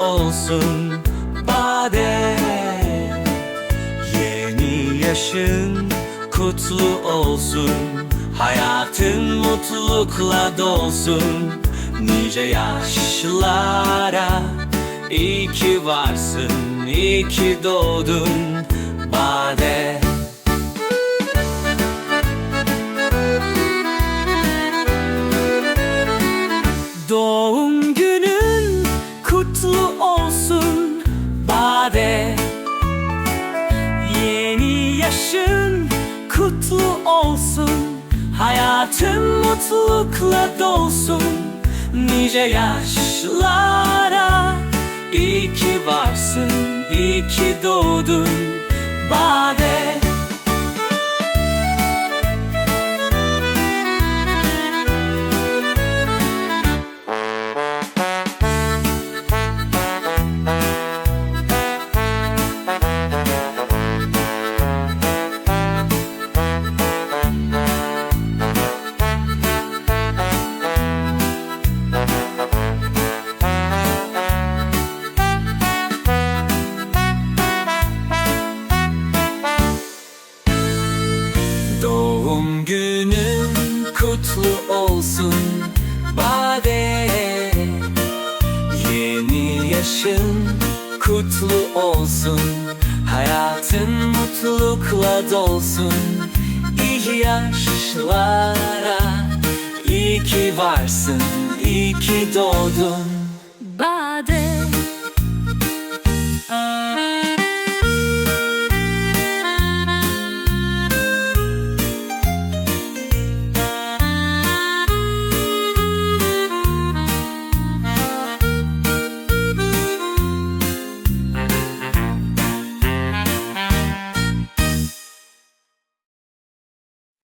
olsun Bade. Yeni yaşın kutlu olsun. Hayatın mutlulukla dolsun. Nice yaşlara İyi ki varsın, iyi ki doğdun Bade kutlu olsun. Hayatın mutlulukla dolsun. Nice yaşlara İyi ki varsın, iyi ki doğdun. Bade Doğum günün kutlu olsun Bade. Yeni yaşın kutlu olsun. Hayatın mutlulukla dolsun. İyi yaşlara İyi ki varsın, iyi ki doğdun. Bade.